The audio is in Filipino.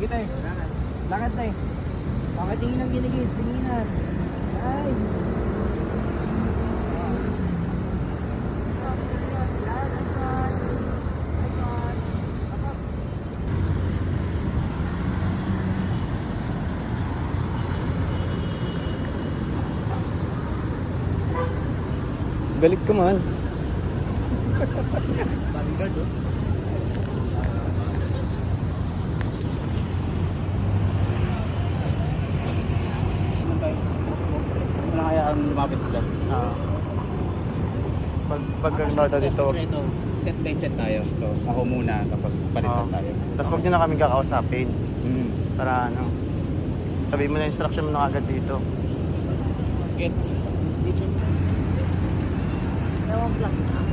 Sige tayo. Lakad tayo. Pakatingin ng ginigit. Tinginan. Ay. Galit ka man. Bodyguard oh. Wala kaya ang lumapit sila. Ah. Pag pag ano dito, wag- Ito, set by set tayo. So, ako muna, tapos palitan Oo. tayo. Tapos wag nyo na kami kakausapin. Mm. Para ano. Sabihin mo na instruction mo na agad dito. Gets. Dalawang vlog na.